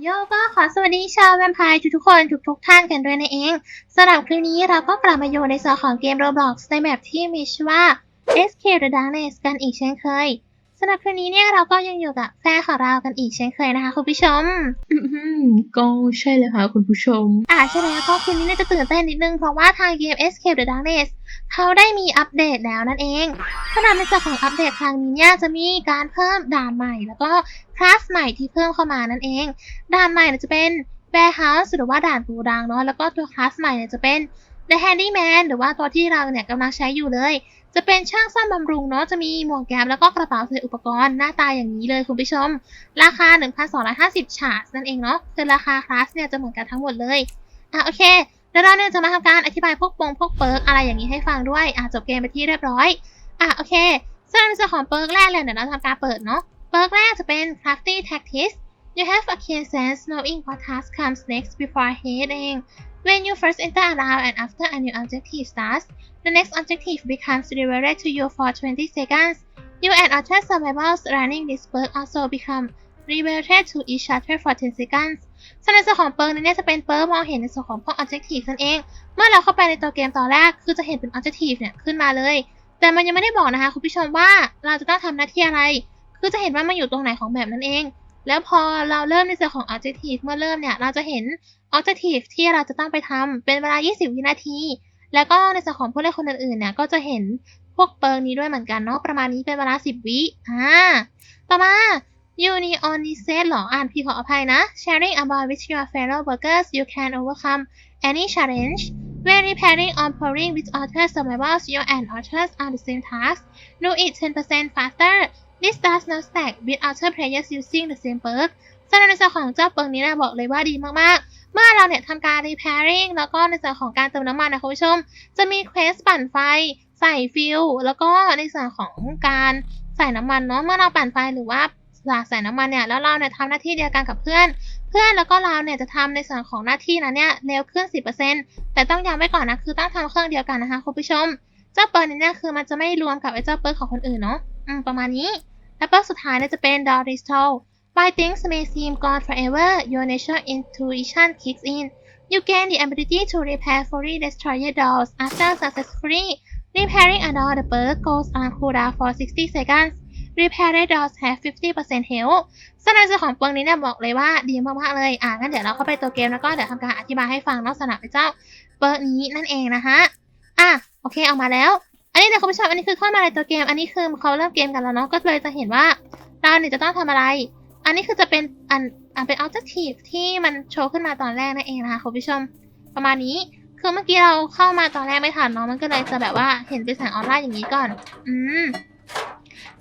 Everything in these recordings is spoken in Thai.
โยก็ขอสวัสดีชาวแวมไพร์ทุกๆคนทุกๆท่านกันด้วยนะเองสำหรับคลิปนี้เราก็กลับมาอยู่ในส่วนของเกม Roblox ในแบบที่มีชื่อว่า Escape the Darkness กันอีกเช่นเคย สำหรับคลิปนี้เนี่ยเราก็ยังอยู่กับแฟนของเรากันอีกเช่นเคยนะคะคุณผู้ชม อืมก็ใช่เลยค่ะคุณผู้ชม อ่าใช่แล้วก็คืนนี้เนี่ยจะตื่นเต้นนิดนึงเพราะว่าทางเกม Escape the Darkness เขาได้มีอัปเดตแล้วนั่นเองสำหรับในส่วนของอัปเดตครั้งนี้เนี่ยจะมีการเพิ่มด่านใหม่ แล้วก็คลาสใหม่ที่เพิ่มเข้ามานั่นเอง ด่านใหม่เนี่ยจะเป็น Warehouse หรือว่าด่านปูดังเนาะแล้วก็ตัวคลาสใหม่เนี่ยจะเป็น The Handyman หรือว่าตัวที่เราเนี่ยกำลังใช้อยู่เลย จะเป็นช่างซ่อมบำรุงเนาะจะมีหมวกแก๊ปแล้วก็กระเป๋าใส่อุปกรณ์หน้าตาอย่างนี้เลยคุณผู้ชม ราคา 1,250 ชาร์นั่นเองเนาะคือราคาคลาสเนี่ยจะเหมือนกันทั้งหมดเลยอะโอเคเดี๋ยวเราเนี่ยจะมาทำการอธิบายพวกปงพวกเปิร์กอะไรอย่างนี้ให้ฟังด้วยอะจบเกมไปที่เรียบร้อยอะโอเคซึ่งในส่วนของเปิร์กแรกเลยเดี๋ยวเราทำการเปิดเนาะเปิร์กแรกจะเป็น crafty tactics you have a keen sense knowing what task comes next before ahead เอง when you first enter a round and after a new objective starts the next objective becomes rewarded to you for 20 seconds you and other survivors running this perk also become rewarded to each other for 10 seconds ส่วนในส่วนของเปิร์กนี้เนี่ยจะเป็นเปิร์กมองเห็นในส่วนของพวก objective นั่นเอง เมื่อเราเข้าไปในตัวเกมตอนแรกคือจะเห็นเป็น objective เนี่ยขึ้นมาเลย แต่มันยังไม่ได้บอกนะคะคุณผู้ชมว่าเราจะต้องทำหน้าที่อะไร คือจะเห็นว่ามันอยู่ตรงไหนของแบบนั้นเอง แล้วพอเราเริ่มในส่วนของ objective เมื่อเริ่มเนี่ย เราจะเห็น objective ที่เราจะต้องไปทำเป็นเวลา 20 วินาที แล้วก็ในส่วนของผู้เล่นคนอื่นๆเนี่ย ก็จะเห็นพวกเปิร์กนี้ด้วยเหมือนกันเนาะ ประมาณนี้เป็นเวลา 10 วิ อ่า ต่อมา Uni on t h s e t หรอ อ่านพี่ขออภัยนะ Sharing about with your fellow workers you can overcome any challenge When repairing or pouring with other survivors you and others on the same task do it 10% faster This does not stack with other players using the same perk สำหรับในส่วนของเจ้าเปิร์กนี้นะบอกเลยว่าดีมากๆ เมื่อเราเนี่ยทำการ repairing แล้วก็ในส่วนของการเติมน้ำมันนะคุณผู้ชม จะมีเควสปั่นไฟ ใส่ฟิลแล้วก็ในส่วนของการใส่น้ำมันเนาะ เมื่อเราปั่นไฟหรือว่าใส่น้ำมันเนี่ย แล้วเราเนี่ยทำหน้าที่เดียวกันกับเพื่อน เพื่อนแล้วก็เราเนี่ยจะทำในส่วนของหน้าที่นั้นเนี่ยเร็วขึ้น 10%แต่ต้องย้ำไว้ก่อนนะ คือต้องทำเครื่องเดียวกันนะคะคุณผู้ชม เจ้าเปิร์กนี้เนี่ยคือมันจะไม่รวมกับไอ้เจ้าเปิร์ของคนอื่นเนาะ อืม ประมาณนี้ และเปิร์กสุดท้ายเนี่ยจะเป็น Door Restore Why things may seem gone forever your natural intuition kicks in You gain the ability to repair fully destroyed doors after successfully repairing a door. The perk goes on cooldown for 60 seconds. Repaired doors have 50% health สำหรับส่วนของเปิร์กนี้เนี่ยบอกเลยว่าดีมากๆเลย อะงั้นเดี๋ยวเราเข้าไปตัวเกมแล้วก็เดี๋ยวทำการอธิบายให้ฟังนอกสนับเจ้าเปิร์กนี้นั่นเองนะคะอะ โอเค เอามาแล้ว อันนี้เดี๋ยวคุณผู้ชมอันนี้คือเข้ามาในตัวเกม อันนี้คือเขาเริ่มเกมกันแล้วเนาะก็เลยจะเห็นว่าเราเนี่ยจะต้องทำอะไร อันนี้คือจะเป็นอันอันเป็น objective ที่มันโชว์ขึ้นมาตอนแรกนั่นเองนะคะคุณผู้ชมประมาณนี้คือเมื่อกี้เราเข้ามาตอนแรกไม่ทันเนาะมันก็เลยจะแบบว่าเห็นเป็นแสงออร่าอย่างนี้ก่อน อืม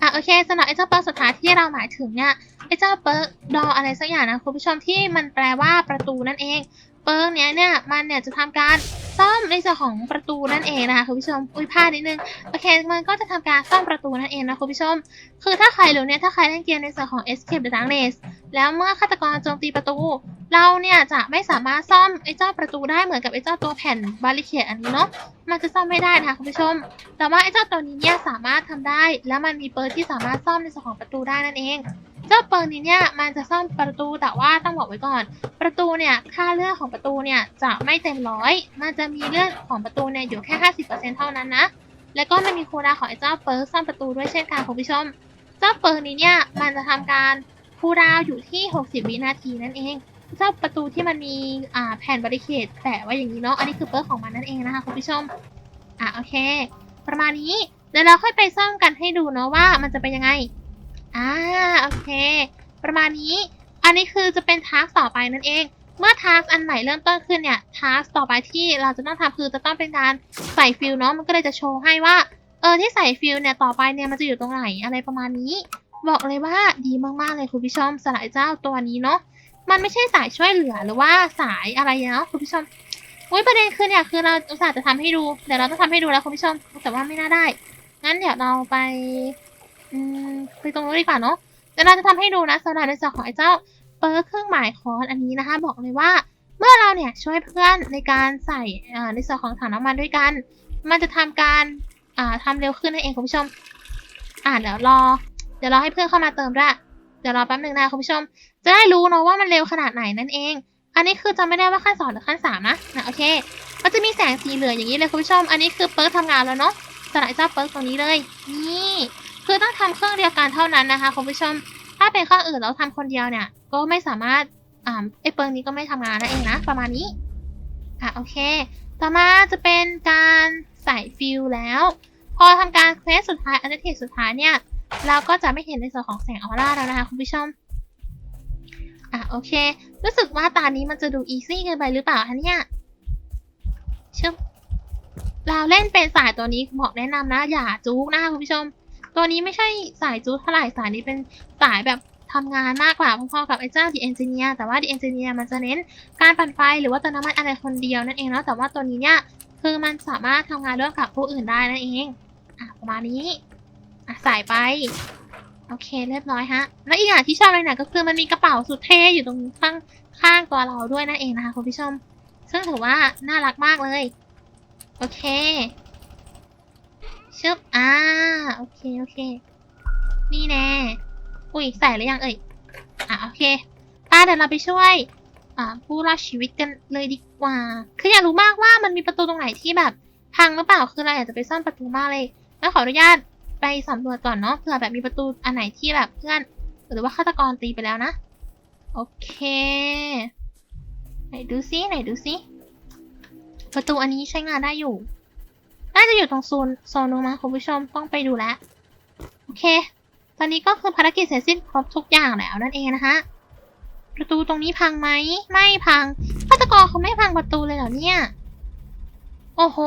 อะโอเคสำหรับไอ้เจ้าเปิร์สุดท้ายที่เราหมายถึงเนี่ยไอ้เจ้าเปิร์ดออะไรสักอย่างนะคุณผู้ชมที่มันแปลว่าประตูนั่นเอง เปิร์เนี้ยเนี่ยมันเนี่ยจะทำการ ซ่อมในส่วนของประตูนั่นเองนะคะคุณผู้ชมอุ้ยพลาดนิดนึงโอเคมันก็จะทำการซ่อมประตูนั่นเองนะคุณผู้ชม คือถ้าใครหรู้เนี่ยถ้าใครเล่นเกมในส่วนของ Escape the Darkness แล้วเมื่อฆาตกรโจมตีประตู เราเนี่ยจะไม่สามารถซ่อมไอ้เจ้าประตูได้เหมือนกับไอ้เจ้าตัวแผ่นบาริเคดอันนี้เนาะมันจะซ่อมไม่ได้นะคะคุณผู้ชม แต่ว่าไอ้เจ้าตัวนี้เนี่ยสามารถทำได้ แล้วมันมีเปิร์ที่สามารถซ่อมในส่วนของประตูได้นั่นเอง จ้าเปิร์นี้เนี่ยมันจะซ่อมประตูแต่ว่าต้องบอกไว้ก่อน ประตูเนี่ยค่าเลือดของประตูเนี่ยจะไม่เต็มร้อยมันจะมีเลือดของประตูเนี่ยอยู่แค่ 50%เท่านั้นนะแล้วก็มันมีคูลดาวน์ของไอ้เจ้าเปิร์ซ่อมประตูด้วยเช่นกันคุณผู้ชม เจ้าเปิร์นี้เนี่ยมันจะทำการคูดาวน์อยู่ที่ 60 วินาทีนั่นเอง เจ้าประตูที่มันมีอ่าแผ่นบาริเคดแปะไว้อย่างนี้เนาะอันนี้คือเปิร์ของมันนั่นเองนะคะคุณผู้ชมอะโอเค ประมาณนี้เดี๋ยวเราค่อยไปซ่อมกันให้ดูเนาะว่ามันจะเป็นยังไง อ่าโอเค ประมาณนี้ อันนี้คือจะเป็นทาร์กต่อไปนั่นเอง เมื่อทาร์กอันใหม่เริ่มต้นขึ้นเนี่ยทาร์กต่อไปที่เราจะต้องทำคือจะต้องเป็นการใส่ฟิลเนาะมันก็เลยจะโชว์ให้ว่าเออที่ใส่ฟิลเนี่ยต่อไปเนี่ยมันจะอยู่ตรงไหนอะไรประมาณนี้ บอกเลยว่าดีมากๆเลยคุณผู้ชมสลายเจ้าตัวนี้เนาะมันไม่ใช่สายช่วยเหลือหรือว่าสายอะไรเนาะคุณผู้ชมอุ้ยประเด็นคือเนี่ยคือเราอุตส่าห์จะทำให้ดูเดี๋ยวเราต้องทำให้ดูแล้วคุณผู้ชมแต่ว่าไม่น่าได้ งั้นเดี๋ยวเราไป อืมไปตรงนู้นดีกว่าเนาะเดี๋ยวเราจะทำให้ดูนะสำหรับในส่วนของไอ้เจ้าเปิร์เครื่องหมายคอนอันนี้นะคะ บอกเลยว่าเมื่อเราเนี่ยช่วยเพื่อนในการใส่ในส่วนของถังน้ำมันด้วยกัน มันจะทำการอ่าทำเร็วขึ้นนั่นเองคุณผู้ชม อ่าเดี๋ยวรอ เดี๋ยวรอให้เพื่อนเข้ามาเติมด้วยเดี๋ยวรอแป๊บหนึ่งนะคุณผู้ชม จะได้รู้เนาะว่ามันเร็วขนาดไหนนั่นเอง อันนี้คือจะไม่ได้ว่าขั้นสองหรือขั้นสามนะนะโอเคก็จะมีแสงสีเหลืองอย่างนี้เลยคุณผู้ชม อันนี้คือเปิร์กทำงานแล้วเนาะสลายเจ้าเปิร์กตรงนี้เลย นี่ คือต้องทำเครื่องเดียวกันเท่านั้นนะคะคุณผู้ชม ถ้าเป็นเครื่องอื่นแล้วทำคนเดียวเนี่ย ก็ไม่สามารถอ่าไอเปิร์กนี้ก็ไม่ทำงานนั่นเองนะ ประมาณนี้อะโอเค ต่อมาจะเป็นการใส่ฟิลแล้ว พอทำการเควสสุดท้ายอันเทคสุดท้ายเนี่ย เราก็จะไม่เห็นในส่วนของแสงออร่าแล้วนะคะคุณผู้ชมอะโอเค รู้สึกว่าตานี้มันจะดูอีซี่เกินไปหรือเปล่าคะเนี่ยชึบเราเล่นเป็นสายตัวนี้บอกแนะนำนะ อย่าจุกนะคะคุณผู้ชม ตัวนี้ไม่ใช่สายจุกเท่าไหร่สายนี้เป็นสายแบบทำงานมากกว่าพอๆกับไอ้เจ้า The Engineer แต่ว่า The Engineer มันจะเน้นการปั่นไฟหรือว่าเติมน้ำมันอะไรคนเดียวนั่นเองเนาะแต่ว่าตัวนี้เนี่ยคือมันสามารถทำงานร่วมกับผู้อื่นได้นั่นเองอะประมาณนี้อะใส่ไปโอเคเรียบร้อยฮะ แล้วอีกอย่างที่ชอบเลยเนี่ยก็คือมันมีกระเป๋าสุดเท่อยู่ตรงข้างข้างตัวเราด้วยนั่นเองนะคะคุณผู้ชม ซึ่งถือว่าน่ารักมากเลย โอเค ชึบอ่าโอเคโอเค นี่แน่ อุ้ยใส่หรือยังเอ่ย อะโอเคป้าเดี๋ยวเราไปช่วย อ่าผู้รอดชีวิตกันเลยดีกว่า คืออยากรู้มากว่ามันมีประตูตรงไหนที่แบบ พังหรือเปล่า คือเราอยากจะไปซ่อนประตูมากเลย แล้วขออนุญาตไปสำรวจก่อนเนาะ เผื่อแบบมีประตูอันไหนที่แบบเพื่อน หรือว่าฆาตกรตีไปแล้วนะ โอเค ไหนดูซิไหนดูซิประตูอันนี้ใช้งานได้อยู่ น่าจะอยู่ตรงโซนโซนนู้นมั้งคุณผู้ชมต้องไปดูแลโอเค ตอนนี้ก็คือภารกิจเสร็จสิ้นครบทุกอย่างแล้วนั่นเองนะคะประตูตรงนี้พังไหมไม่พังฆาตกรเขาไม่พังประตูเลยเหรอเนี่ย โอ้โห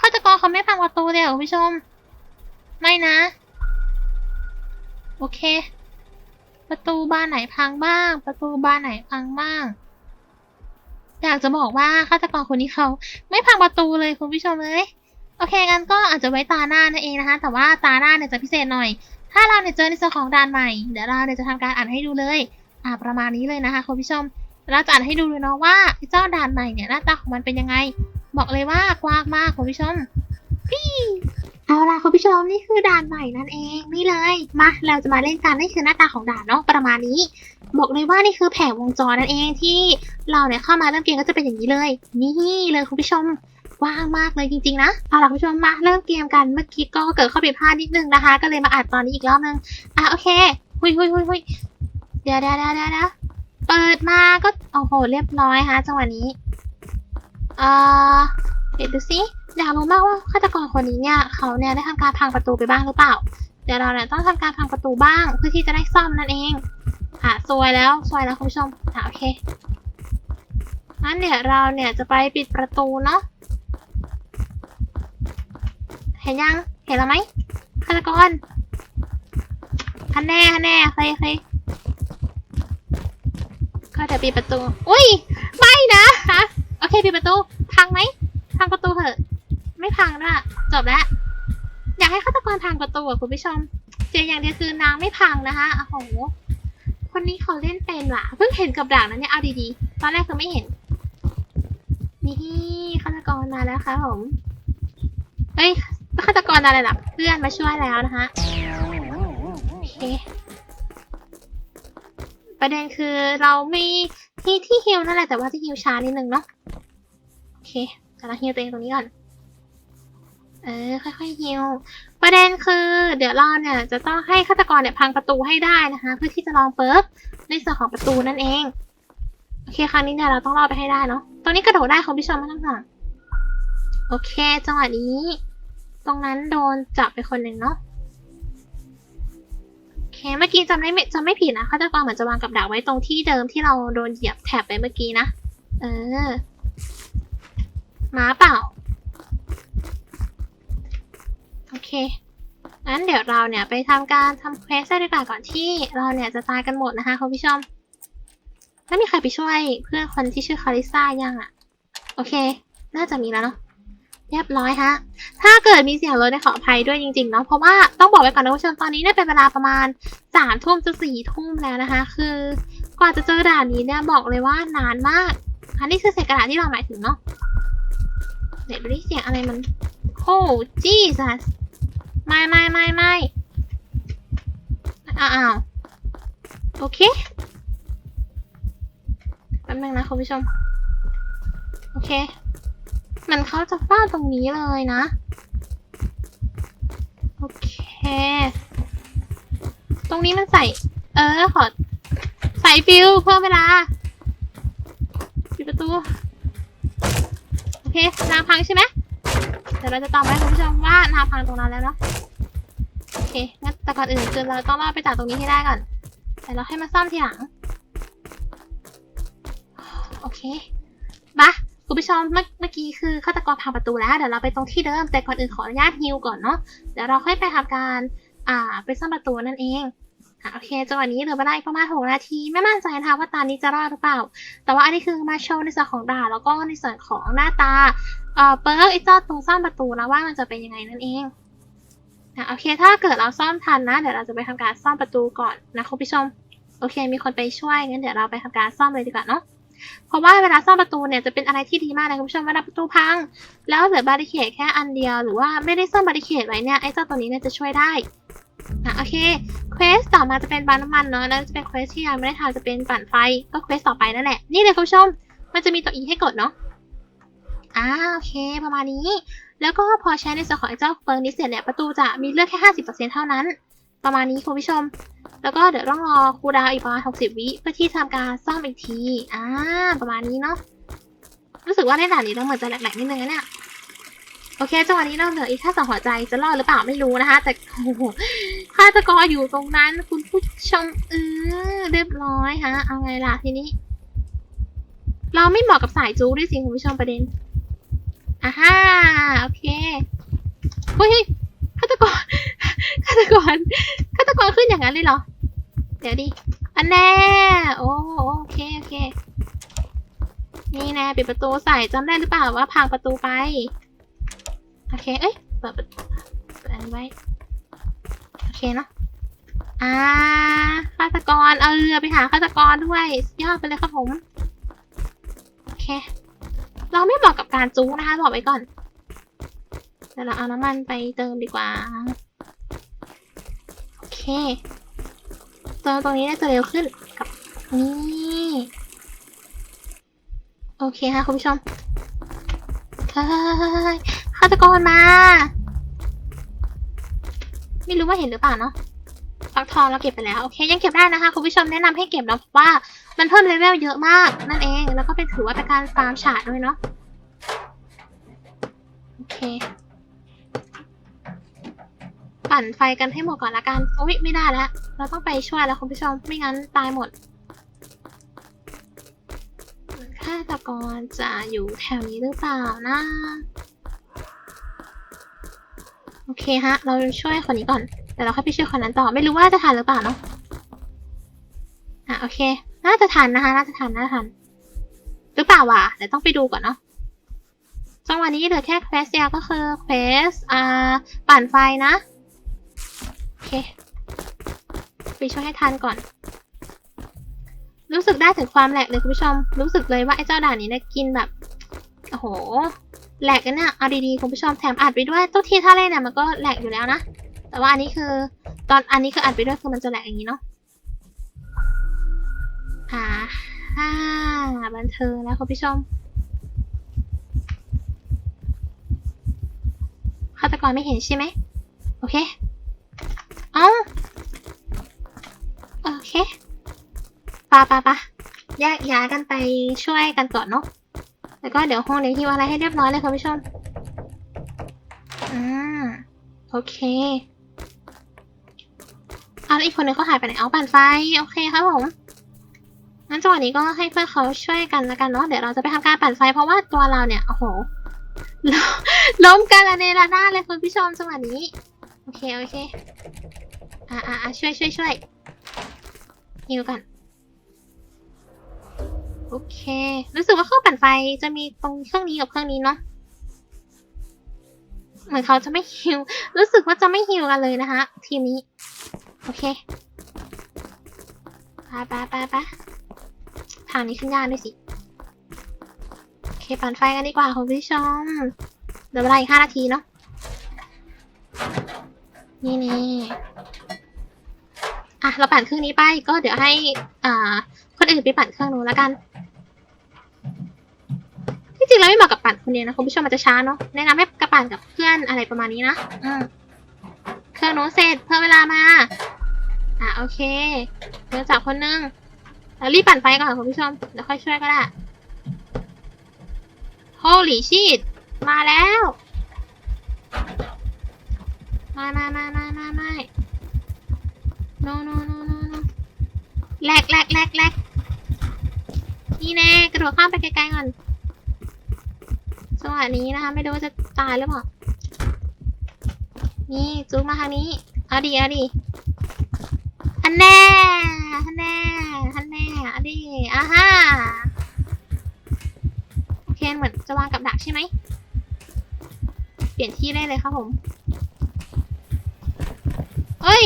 ฆาตกรเขาไม่พังประตูเลยเหรอคุณผู้ชม ไม่นะ โอเค ประตูบานไหนพังบ้าง ประตูบานไหนพังบ้างอยากจะบอกว่าฆาตกรคนนี้เขาไม่พังประตูเลยคุณผู้ชมเลย โอเคงั้นก็อาจจะไว้ตาหน้านั่นเองนะคะ แต่ว่าตาหน้าเนี่ยจะพิเศษหน่อย ถ้าเราเนี่ยเจอในส่วนของด่านใหม่ เดี๋ยวเราเนี่ยจะทำการอ่านให้ดูเลยอ่าประมาณนี้เลยนะคะคุณผู้ชม เราจะอ่านให้ดูเลยเนาะว่าเจ้าด่านใหม่เนี่ยหน้าตาของมันเป็นยังไง บอกเลยว่ากว้างมากคุณผู้ชมพี่เอาล่ะคุณผู้ชมนี่คือด่านใหม่นั่นเองนี่เลยมาเราจะมาเล่นกันนี่คือหน้าตาของด่านเนาะประมาณนี้ บอกเลยว่านี่คือแผงวงจรนั่นเองที่เราเนี่ยเข้ามาเริ่มเกมก็จะเป็นอย่างนี้เลย นี่เลยคุณผู้ชม ว้างมากเลยจริงๆนะเอาล่ะคุณผู้ชมมาเริ่มเกมกันเมื่อกี้ก็เกิดข้อผิดพลาดนิดนึงนะคะ ก็เลยมาอัดตอนนี้อีกรอบนึงอะโอเคหุยหุยหุยหุยเดี๋ยวเดี๋ยวเดี๋ยวเดี๋ยวเปิดมาก็โอ้โหเรียบร้อยฮะจังหวะนี้เอ่อเดี๋ยวดูสิอยากรู้มากว่าฆาตกรคนนี้เนี่ยเขาเนี่ยได้ทำการพังประตูไปบ้างหรือเปล่า เดี๋ยวเราเนี่ยต้องทำการพังประตูบ้างเพื่อที่จะได้ซ่อมนั่นเองอะซวยแล้วซวยแล้วคุณผู้ชมอะโอเคงั้นเดี๋ยวเราเนี่ยจะไปปิดประตูเนาะ เห็นยัง เห็นแล้วไหมฆาตกรฮันแน่ฮันแน่ใครใครก็เดี๋ยวปิดประตู อุ้ย ไม่นะฮะโอเคปิดประตู พังไหม พังประตูเถอะ ไม่พังด้วยจบแล้ว อยากให้ฆาตกรพังประตูอะคุณผู้ชม เจออย่างเดียวคือนางไม่พังนะคะโอ้โห คนนี้เขาเล่นเป็นว่ะ เพิ่งเห็นกับดักนั้นเนี่ย เอาดีๆ ตอนแรกคือไม่เห็น นี่ฆาตกรมาแล้วค่ะผม เฮ้ย ฆาตกรอะไรล่ะ เพื่อนมาช่วยแล้วนะคะโอเคประเด็นคือเรามีที่ที่ฮิวนั่นแหละแต่ว่าที่ฮิวช้านิดนึงเนาะโอเคแต่เราฮิวตัวเองตรงนี้ก่อนเออค่อยๆฮิวประเด็นคือ เดี๋ยวเราเนี่ยจะต้องให้ฆาตกรเนี่ยพังประตูให้ได้นะคะ เพื่อที่จะลองเปิร์กในส่วนของประตูนั่นเองโอเคครั้งนี้เนี่ยเราต้องรอดไปให้ได้เนาะตรงนี้กระโดดได้คุณผู้ชมไม่ต้องห่วงโอเคจังหวะนี้ ตรงนั้นโดนจับไปคนหนึ่งเนาะโอเคเมื่อกี้จำได้ไม่จำไม่ผิดนะฆาตกรเหมือนจะวางกับดักไว้ตรงที่เดิมที่เราโดนเหยียบแถบไปเมื่อกี้นะ เออหมาเปล่า โอเคงั้นเดี๋ยวเราเนี่ยไปทำการทำเควสได้ดีกว่าก่อนที่เราเนี่ยจะตายกันหมดนะคะคุณผู้ชมแล้วมีใครไปช่วยเพื่อนคนที่ชื่อคาริซ่ายังอะ โอเค น่าจะมีแล้วเนาะ เรียบร้อยฮะ ถ้าเกิดมีเสียงรถในยขออภัยด้วยจริงๆเนาะ เพราะว่าต้องบอกไว้ก่อนนะคุณผู้ชมตอนนี้เนี่ยเป็นเวลาประมาณสามทุ่มจะสี่ทุ่มแล้วนะคะ คือกว่าจะเจอด่านนี้เนี่ยบอกเลยว่านานมาก อันนี้คือเศษกระดาษที่เราหมายถึงเนาะ เดี๋ยวดูดิเสียงอะไรมัน โอ้จีสัสไม่ไม่ไม่ไม่อ้าวโอเคแป๊บนึงนะคุณผู้ชม โอเค มันเขาจะฟาดตรงนี้เลยนะ โอเค ตรงนี้มันใส่ เออ ขอ ใส่ฟิวเพิ่มเวลาปิดประตู โอเค น้ำพังใช่ไหมเดี๋ยวเราจะตามไปให้คุณผู้ชมว่าน้ำพังตรงนั้นแล้วเนาะโอเคงั้นแต่ก่อนอื่นคือเราต้องรอดไปจากตรงนี้ให้ได้ก่อนแต่เราให้มาซ่อมทีหลัง โอเคมา คุณผู้ชมเมื่อกี้คือฆาตกรพังประตูแล้ว เดี๋ยวเราไปตรงที่เดิม แต่ก่อนอื่นขออนุญาตฮิวก่อนเนาะ เดี๋ยวเราค่อยไปทำการ อ่า ไปซ่อมประตูนั่นเองอะโอเคจังหวะนี้เหลือเวลาอีกประมาณหกนาที ไม่มั่นใจนะคะว่าตานี้จะรอดหรือเปล่า แต่ว่าอันนี้คือมาโชว์ในส่วนของดาแล้วก็ในส่วนของหน้าตา เอ่อ เปิร์กไอ้เจ้าตัวซ่อมประตูนะว่ามันจะเป็นยังไงนั่นเองอะโอเค ถ้าเกิดเราซ่อมทันนะ เดี๋ยวเราจะไปทำการซ่อมประตูก่อนนะคุณผู้ชม โอเค มีคนไปช่วยงั้นเดี๋ยวเราไปทำการซ่อมเลยดีกว่าเนาะ เพราะว่าเวลาซ่อมประตูเนี่ยจะเป็นอะไรที่ดีมากเลยคุณผู้ชมเวลาประตูพัง แล้วเหลือบาริเคดแค่อันเดียวหรือว่าไม่ได้ซ่อมบาริเคดไว้เนี่ยไอ้เจ้าตัวนี้เนี่ยจะช่วยได้อะโอเคเควสต่อมาจะเป็นบานน้ำมันเนาะแล้วจะเป็นเควสที่ยังไม่ได้ทำจะเป็นปั่นไฟก็เควสต่อไปนั่นแหละนี่เลยคุณผู้ชม มันจะมีตัว E ให้กดเนาะอ่าโอเค ประมาณนี้ แล้วก็พอใช้ในส่วนของไอ้เจ้าเฟิร์นนี้เสร็จเนี่ยประตูจะมีเลือดแค่ห้าสิบเปอร์เซ็นเท่านั้น ประมาณนี้คุณผู้ชม แล้วก็เดี๋ยวต้องรอคูดาวอีกประมาณหกสิบวิเพื่อที่ทำการซ่อมอีกที อ่า ประมาณนี้เนาะ รู้สึกว่าในด่านนี้เราเหมือนจะแหลกๆนิดนึงนะเนี่ย โอเค จังหวะนี้เราเหลืออีกแค่สองหัวใจจะรอดหรือเปล่าไม่รู้นะคะ แต่โอ้โหฆาตกรอยู่ตรงนั้นคุณผู้ชมเออเรียบร้อยฮะ เอาไงล่ะทีนี้ เราไม่เหมาะกับสายจูด้วยสิคุณผู้ชมประเด็นอ่าฮ่าโอเคเฮ้ย ฆาตกรฆาตกรฆาตกรขึ้นอย่างนั้นเลยเหรอ เดี๋ยวดิ อันแน่โอ้โอเคโอเค นี่แน่ปิดประตูใส่จำได้หรือเปล่าว่าพังประตูไป โอเค เอ้ย เปิดประตูเปิดอันไว้ โอเคเนาะ อ่า ฆาตกร เอาเรือไปหาฆาตกรด้วย ยอดไปเลยครับผม โอเค เราไม่เหมาะกับการจู้นะคะ บอกไว้ก่อน ดี๋ยวเราเอาน้ำมันไปเติมดีกว่า โอเคเติมตรงนี้น่าจะเร็วขึ้นกับนี่โอเคค่ะคุณผู้ชมเฮ้ยฆาตกรมา ไม่รู้ว่าเห็นหรือเปล่าเนาะฟักทองเราเก็บไปแล้ว โอเค ยังเก็บได้นะคะคุณผู้ชมแนะนำให้เก็บเนาะเพราะว่ามันเพิ่มเลเวลเยอะมาก นั่นเอง แล้วก็เป็นถือว่าเป็นการฟาร์มฉาดด้วยเนาะโอเค ปั่นไฟกันให้หมดก่อนละกันโอ้ยไม่ได้แล้ว เราต้องไปช่วยแล้วคุณผู้ชมไม่งั้นตายหมดฆาตกรจะอยู่แถวนี้หรือเปล่านะ โอเคฮะ เราช่วยคนนี้ก่อนเดี๋ยวเราค่อยไปช่วยคนนั้นต่อ ไม่รู้ว่าจะทันหรือเปล่าเนาะอะโอเค น่าจะทันนะคะ น่าจะทัน น่าจะทัน หรือเปล่าวะเดี๋ยวต้องไปดูก่อนเนาะจังหวะนี้เหลือแค่เควสเดียวก็คือเควสอ่า ปั่นไฟนะ โอเคไปช่วยให้ทันก่อน รู้สึกได้ถึงความแหลกเลยคุณผู้ชม รู้สึกเลยว่าไอ้เจ้าด่านนี้นี่ยกินแบบ โอ้โห แหลกกันเนี่ยเอาดีๆคุณผู้ชมแถมอัดไปด้วยทุกทีถ้าเล่นเนี่ยมันก็แหลกอยู่แล้วนะ แต่ว่าอันนี้คือตอนอันนี้คืออัดไปด้วยคือมันจะแหลกอย่างนี้เนาะอ่าฮ่าบันเทิงแล้วคุณผู้ชมฆาตกรไม่เห็นใช่ไหมโอเค เอาโอเคปะปะปะแยกย้ายกันไปช่วยกันก่อนเนาะแล้วก็เดี๋ยวห้องเลี้ยงที่อะไรให้เรียบร้อยเลยค่ะผู้ชมอืมโอเคเอาแล้วอีกคนนึงเขาหายไปไหนเอาปั่นไฟโอเคครับผมงั้นจังหวะนี้ก็ให้เพื่อนเขาช่วยกันแล้วกันเนาะเดี๋ยวเราจะไปทำการปั่นไฟเพราะว่าตัวเราเนี่ยโอ้โหล้มกันละเนระนาดเลยคุณผู้ชมจังหวะนี้โอเคโอเค อ่าอ่าช่วยช่วยช่วยฮิวกันโอเค รู้สึกว่าเครื่องปั่นไฟจะมีตรงเครื่องนี้กับเครื่องนี้เนาะเหมือนเขาจะไม่ฮิว รู้สึกว่าจะไม่ฮิวกันเลยนะคะทีมนี้ โอเคไปไปไปไปทางนี้ขึ้นยากด้วยสิ โอเคปั่นไฟกันดีกว่าคุณผู้ชมเหลือเวลาอีกห้านาทีเนาะนี่นี่ อะเราปั่นเครื่องนี้ไปก็เดี๋ยวให้อ่าคนอื่นไปปั่นเครื่องนู้นแล้วกัน ที่จริงแล้วไม่เหมาะกับปั่นคนเดียวนะคุณผู้ชมมันจะช้าเนาะแนะนำให้กระปั่นกับเพื่อนอะไรประมาณนี้นะอืมเครื่องโน้ตเสร็จเพิ่มเวลามา อะโอเคเดี๋ยวจับคนนึงแล้วรีบปั่นไฟก่อนคุณผู้ชมเดี๋ยวค่อยช่วยก็ได้ Holy shit มาแล้ว มามามามามามา no no no no no แลกแลกแลกแลกนี่แน่กระโดดข้ามไปไกลๆก่อนจังหวะนี้นะคะ ไม่รู้ว่าจะตายหรือเปล่า นี่จูงมาทางนี้ เอาดีเอาดีฮันแน่ฮันแน่ฮันแน่เอาดีอ่าฮ่าโอเคเหมือนจะวางกับดักใช่ไหม เปลี่ยนที่ได้เลยครับผมเอ้ย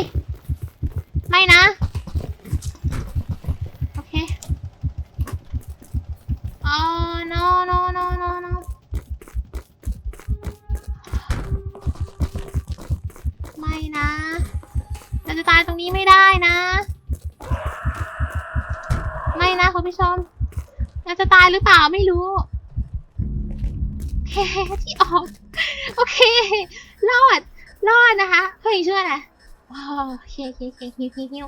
ไม่นะ โอเคอ๋อ no no no no no ไม่นะเราจะตายตรงนี้ไม่ได้นะ ไม่นะคุณผู้ชมเราจะตายหรือเปล่าไม่รู้โอเคที่ออก โอเค รอด รอดนะคะเฮ้ยช่วยนะ โอเคโอเคโอเคฮิวฮิวฮิว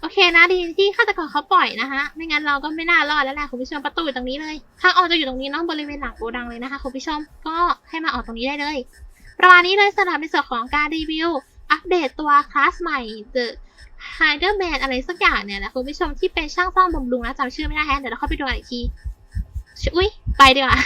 โอเคนะดีที่ฆาตกรเขาปล่อยนะคะไม่งั้นเราก็ไม่น่ารอดแล้วแหละคุณผู้ชมประตูอยู่ตรงนี้เลยทางออกจะอยู่ตรงนี้เนาะบริเวณหลังโกดังเลยนะคะคุณผู้ชมก็ให้มาออกตรงนี้ได้เลย ประมาณนี้เลยสำหรับในส่วนของการรีวิว อัปเดตตัวคลาสใหม่ The Hiderman อะไรสักอย่างเนี่ยแหละคุณผู้ชมที่เป็นช่างซ่อมบำรุงนะจำชื่อไม่ได้แฮะเดี๋ยวเราเข้าไปดูกันอีกทีอุ้ยไปดีกว่า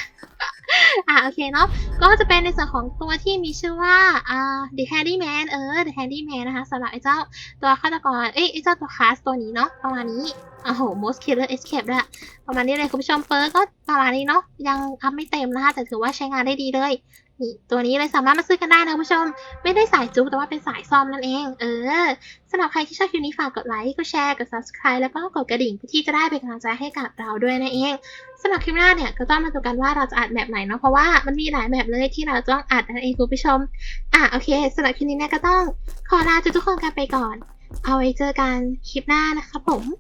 อ่าโอเคเนาะก็จะเป็นในส่วนของตัวที่มีชื่อว่าอ่า The Handyman เออ The Handyman นะคะสำหรับไอ้เจ้าตัวฆาตกรเอ้ยไอ้เจ้าตัวคลาสตัวนี้เนาะประมาณนี้โอ้โห Most Killer Escape ด้วยประมาณนี้เลยคุณผู้ชมเฟิร์ก็ประมาณนี้เนาะยังอัพไม่เต็มนะคะแต่ถือว่าใช้งานได้ดีเลย นี่ตัวนี้เลยสามารถมาซื้อกันได้นะคุณผู้ชม ไม่ได้สายจุ๊บแต่ว่าเป็นสายซ่อมนั่นเอง เออสำหรับใครที่ชอบคลิปนี้ฝากกดไลค์กดแชร์กด subscribe แล้วก็กดกระดิ่งเพื่อที่จะได้เป็นกำลังใจให้กับเราด้วยนั่นเองสำหรับคลิปหน้าเนี่ยก็ต้องมาดูกันว่าเราจะอัดแบบไหนเนาะเพราะว่ามันมีหลายแบบเลยที่เราต้องอัดนั่นเองคุณผู้ชมอะโอเคสำหรับคลิปนี้เนี่ยก็ต้องขอลาทุกคนกันไปก่อน เอาไว้เจอกันคลิปหน้านะคะผม